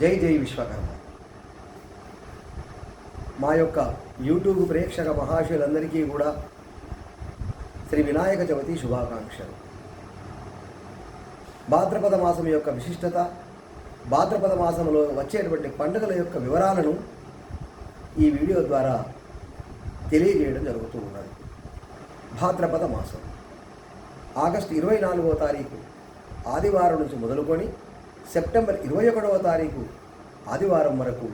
జై జై విశ్వకర్మ. మా యొక్క యూట్యూబ్ ప్రేక్షక మహాశయులందరికీ కూడా శ్రీ వినాయక చవితి శుభాకాంక్షలు. భాద్రపద మాసం యొక్క విశిష్టత భాద్రపద మాసంలో వచ్చేటువంటి పండుగల యొక్క వివరాలను ఈ వీడియో ద్వారా తెలియజేయడం జరుగుతూ ఉన్నది. భాద్రపద మాసం. ఆగస్టు ఇరవై నాలుగవ తారీఖు ఆదివారం నుంచి మొదలుకొని సెప్టెంబర్ ఇరవై ఒకటవ తారీఖు ఆదివారం వరకు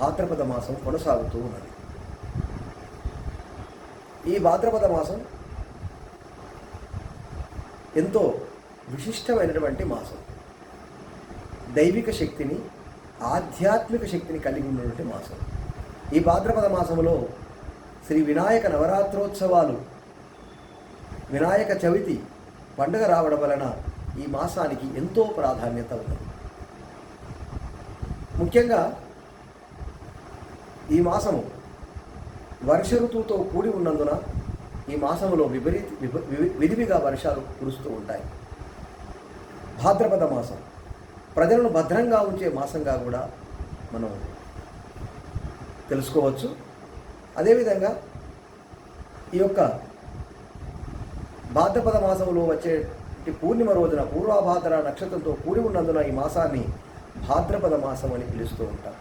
భాద్రపద మాసం కొనసాగుతూ ఉన్నది. ఈ భాద్రపద మాసం ఎంతో విశిష్టమైనటువంటి మాసం. దైవిక శక్తిని ఆధ్యాత్మిక శక్తిని కలిగి ఉన్నటువంటి మాసం. ఈ భాద్రపద మాసంలో శ్రీ వినాయక నవరాత్రోత్సవాలు వినాయక చవితి పండుగ రావడం వలన ఈ మాసానికి ఎంతో ప్రాధాన్యత ఉన్నది. ముఖ్యంగా ఈ మాసము వర్ష ఋతువుతో కూడి ఉన్నందున ఈ మాసంలో విపరీత విప- వి- విరివిగా వర్షాలు కురుస్తూ ఉంటాయి. భాద్రపద మాసం ప్రజలను భద్రంగా ఉంచే మాసంగా కూడా మనం తెలుసుకోవచ్చు. అదేవిధంగా ఈ యొక్క భాద్రపద మాసంలో వచ్చే ఈ పూర్ణిమ రోజున పూర్వాభాద్ర నక్షత్రంతో కూడి ఉన్నందున ఈ మాసాన్ని భాద్రపద మాసం అని పిలుస్తూ ఉంటారు.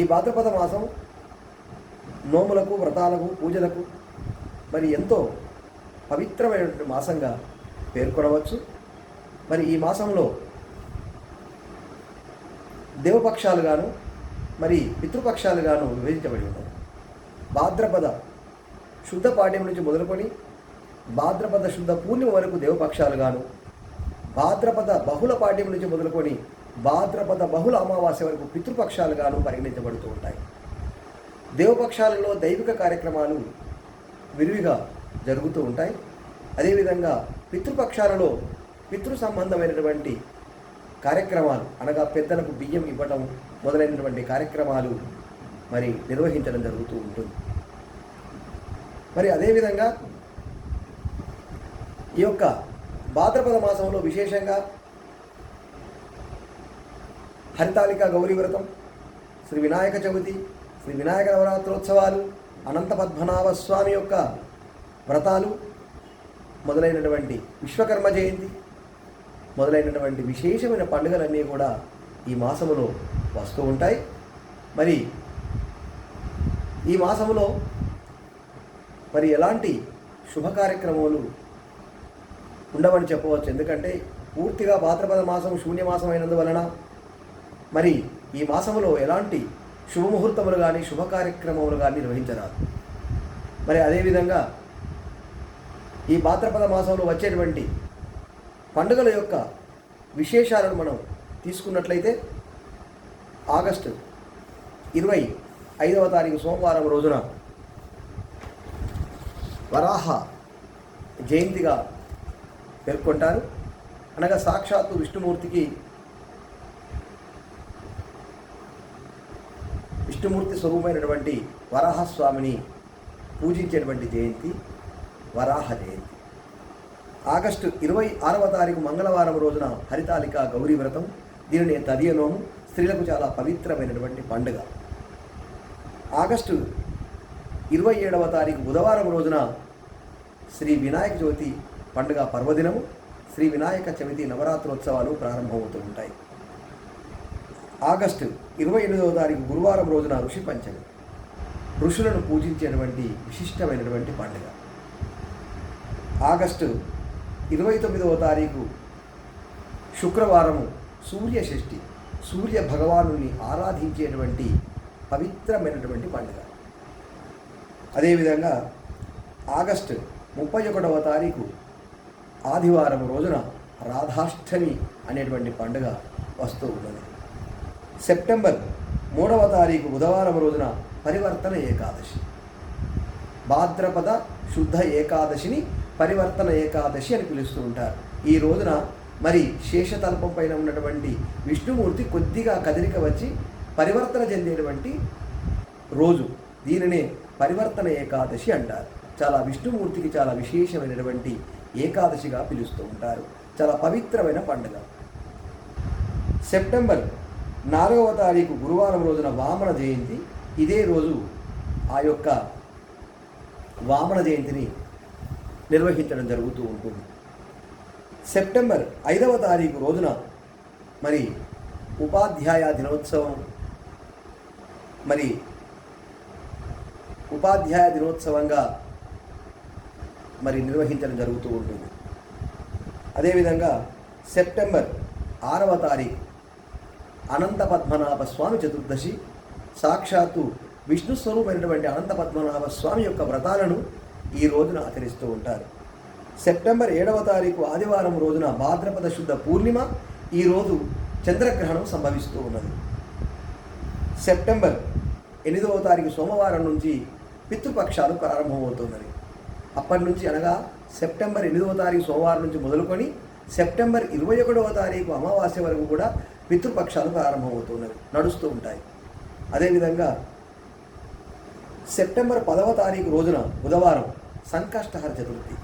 ఈ భాద్రపద మాసం నోములకు వ్రతాలకు పూజలకు మరి ఎంతో పవిత్రమైనటువంటి మాసంగా పేర్కొనవచ్చు. మరి ఈ మాసంలో దేవపక్షాలుగాను మరి పితృపక్షాలుగాను విభజించబడి ఉన్నాయి భాద్రపద శుద్ధ పాఠ్యం నుంచి మొదలుకొని భాద్రపద శుద్ధ పూర్ణిమ వరకు దేవపక్షాలుగాను భాద్రపద బహుళ పాఠ్యం నుంచి మొదలుకొని భాద్రపద బహుళ అమావాస్య వరకు పితృపక్షాలుగాను పరిగణించబడుతూ ఉంటాయి. దేవపక్షాలలో దైవిక కార్యక్రమాలు విరివిగా జరుగుతూ ఉంటాయి. అదేవిధంగా పితృపక్షాలలో పితృ సంబంధమైనటువంటి కార్యక్రమాలు అనగా పెద్దలకు బియ్యం ఇవ్వటం మొదలైనటువంటి కార్యక్రమాలు మరి నిర్వహించడం జరుగుతూ ఉంటుంది. మరి అదేవిధంగా ఈ యొక్క భాద్రపద మాసంలో విశేషంగా హరితాళిక గౌరీ వ్రతం శ్రీ వినాయక చవితి శ్రీ వినాయక నవరాత్రోత్సవాలు అనంత పద్మనాభ స్వామి యొక్క వ్రతాలు మొదలైనటువంటి విశ్వకర్మ జయంతి మొదలైనటువంటి విశేషమైన పండుగలన్నీ కూడా ఈ మాసములో వస్తూ ఉంటాయి. మరి ఈ మాసములో మరి ఎలాంటి శుభ కార్యక్రమాలు ఉండవని చెప్పవచ్చు. ఎందుకంటే పూర్తిగా భాద్రపద మాసం శూన్యమాసం అయినందువలన మరి ఈ మాసంలో ఎలాంటి శుభముహూర్తములు కానీ శుభ కార్యక్రమములు కానీ నిర్వహించరాదు. మరి అదేవిధంగా ఈ భాద్రపద మాసంలో వచ్చేటువంటి పండుగల యొక్క విశేషాలను మనం తీసుకున్నట్లయితే ఆగస్టు ఇరవై ఐదవ తారీఖు సోమవారం రోజున వరాహ జయంతిగా పేర్కొంటారు. అనగా సాక్షాత్తు విష్ణుమూర్తికి విష్ణుమూర్తి స్వరూపమైనటువంటి వరాహస్వామిని పూజించేటువంటి జయంతి వరాహ జయంతి. ఆగస్టు ఇరవై ఆరవ తారీఖు మంగళవారం రోజున హరితాళిక గౌరీ వ్రతం. దీనిని తదియనోము స్త్రీలకు చాలా పవిత్రమైనటువంటి పండుగ. ఆగస్టు ఇరవై ఏడవ తారీఖు బుధవారం రోజున శ్రీ వినాయక చవితి పండుగ పర్వదినము శ్రీ వినాయక చవితి నవరాత్రోత్సవాలు ప్రారంభమవుతూ ఉంటాయి. ఆగస్టు ఇరవై ఎనిమిదవ తారీఖు గురువారం రోజున ఋషి పంచమి. ఋషులను పూజించేటువంటి విశిష్టమైనటువంటి పండుగ. ఆగస్టు ఇరవై తొమ్మిదవ తారీఖు శుక్రవారము సూర్య షష్ఠి సూర్య భగవాను ఆరాధించేటువంటి పవిత్రమైనటువంటి పండుగ. అదేవిధంగా ఆగస్టు ముప్పై ఒకటవ తారీఖు ఆదివారం రోజున రాధాష్టమి అనేటువంటి పండుగ వస్తూ ఉన్నది. సెప్టెంబర్ మూడవ తారీఖు బుధవారం రోజున పరివర్తన ఏకాదశి. భాద్రపద శుద్ధ ఏకాదశిని పరివర్తన ఏకాదశి అని పిలుస్తూ ఉంటారు. ఈ రోజున మరి శేషతల్పం పైన ఉన్నటువంటి విష్ణుమూర్తి కొద్దిగా కదలిక వచ్చి పరివర్తన చెందేటువంటి రోజు. దీనినే పరివర్తన ఏకాదశి అంటారు. చాలా విష్ణుమూర్తికి చాలా విశేషమైనటువంటి ఏకాదశిగా పిలుస్తూ ఉంటారు. చాలా పవిత్రమైన పండుగ. సెప్టెంబర్ నాలుగవ తారీఖు గురువారం రోజున వామన జయంతి. ఇదే రోజు ఆ యొక్క వామన జయంతిని నిర్వహించడం జరుగుతూ ఉంటుంది. సెప్టెంబర్ ఐదవ తారీఖు రోజున మరి ఉపాధ్యాయ దినోత్సవం. మరి ఉపాధ్యాయ దినోత్సవంగా మరి నిర్వహించడం జరుగుతూ ఉంటుంది. అదేవిధంగా సెప్టెంబర్ ఆరవ తారీఖు అనంత పద్మనాభ స్వామి చతుర్దశి సాక్షాత్తు విష్ణు స్వరూపమైనటువంటి అనంత పద్మనాభ స్వామి యొక్క వ్రతాలను ఈ రోజున ఆచరిస్తూ ఉంటారు. సెప్టెంబర్ ఏడవ తారీఖు ఆదివారం రోజున భాద్రపద శుద్ధ పూర్ణిమ ఈరోజు చంద్రగ్రహణం సంభవిస్తూ ఉన్నది. సెప్టెంబర్ ఎనిమిదవ తారీఖు సోమవారం నుంచి పితృపక్షాలు ప్రారంభమవుతున్నది. అప్పటి నుంచి అనగా సెప్టెంబర్ ఎనిమిదవ తారీఖు సోమవారం నుంచి మొదలుకొని సెప్టెంబర్ ఇరవై ఒకటవ తారీఖు అమావాస్య వరకు కూడా పితృపక్షాలు ప్రారంభమవుతున్నవి నడుస్తూ ఉంటాయి. అదేవిధంగా సెప్టెంబర్ పదవ తారీఖు రోజున బుధవారం సంకష్టహర చతుర్థి.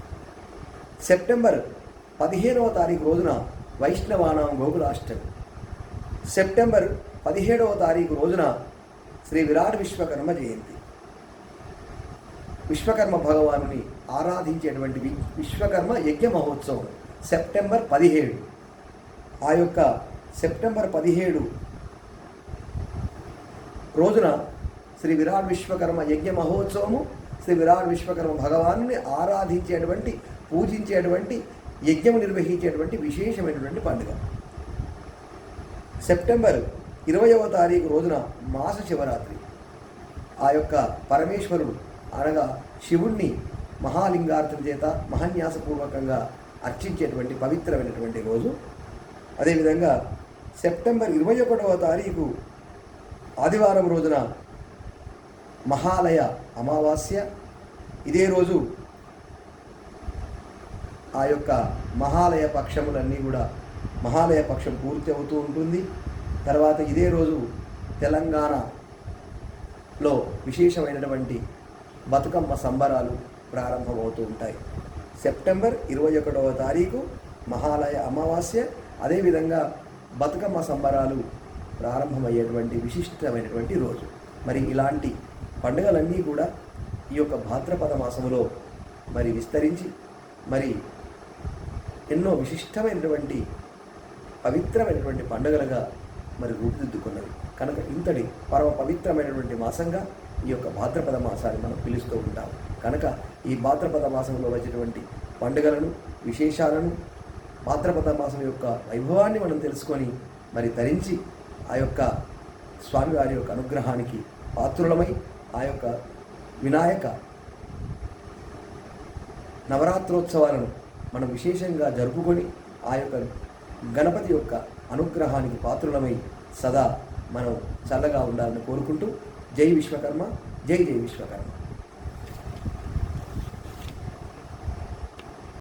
సెప్టెంబర్ పదిహేనవ తారీఖు రోజున వైష్ణవానం గోకులాష్టమి. సెప్టెంబర్ పదిహేడవ తారీఖు రోజున శ్రీ విరాట్ విశ్వకర్మ జయంతి. విశ్వకర్మ భగవానుని ఆరాధించేటువంటి విశ్వకర్మ యజ్ఞ మహోత్సవం సెప్టెంబర్ పదిహేడు. ఆ యొక్క సెప్టెంబర్ పదిహేడు రోజున శ్రీ విరాట్ విశ్వకర్మ యజ్ఞ మహోత్సవము శ్రీ విరాట్ విశ్వకర్మ భగవాన్ని ఆరాధించేటువంటి పూజించేటువంటి యజ్ఞము నిర్వహించేటువంటి విశేషమైనటువంటి పండుగ. సెప్టెంబర్ ఇరవయవ తారీఖు రోజున మాస శివరాత్రి. ఆ యొక్క పరమేశ్వరుడు అనగా శివుణ్ణి మహాలింగార్థం చేత మహాన్యాసపూర్వకంగా అర్చించేటువంటి పవిత్రమైనటువంటి రోజు. అదేవిధంగా సెప్టెంబర్ ఇరవై ఒకటవ తారీఖు ఆదివారం రోజున మహాలయ అమావాస్య. ఇదే రోజు ఆ యొక్క మహాలయ పక్షములన్నీ కూడా మహాలయ పక్షం పూర్తి అవుతూ ఉంటుంది. తర్వాత ఇదే రోజు తెలంగాణలో విశేషమైనటువంటి బతుకమ్మ సంబరాలు ప్రారంభమవుతూ ఉంటాయి సెప్టెంబర్ ఇరవై ఒకటవ తారీఖు మహాలయ అమావాస్య. అదేవిధంగా బతుకమ్మ సంబరాలు ప్రారంభమయ్యేటువంటి విశిష్టమైనటువంటి రోజు. మరి ఇలాంటి పండుగలన్నీ కూడా ఈ యొక్క భాద్రపద మాసంలో మరి విస్తరించి మరి ఎన్నో విశిష్టమైనటువంటి పవిత్రమైనటువంటి పండుగలుగా మరి రూపుదిద్దుకున్నవి కనుక ఇంతటి పరమ పవిత్రమైనటువంటి మాసంగా ఈ యొక్క భాద్రపద మాసాన్ని మనం పిలుస్తూ ఉంటాం కనుక ఈ భాద్రపద మాసంలో వచ్చేటువంటి పండుగలను విశేషాలను భాద్రపద మాసం యొక్క వైభవాన్ని మనం తెలుసుకొని మరి ధరించి ఆ యొక్క స్వామివారి యొక్క అనుగ్రహానికి పాత్రులమై ఆ యొక్క వినాయక నవరాత్రోత్సవాలను మనం విశేషంగా జరుపుకొని ఆ యొక్క గణపతి యొక్క అనుగ్రహానికి పాత్రులమై సదా మనం చల్లగా ఉండాలని కోరుకుంటూ జై విశ్వకర్మ జై జై విశ్వకర్మ.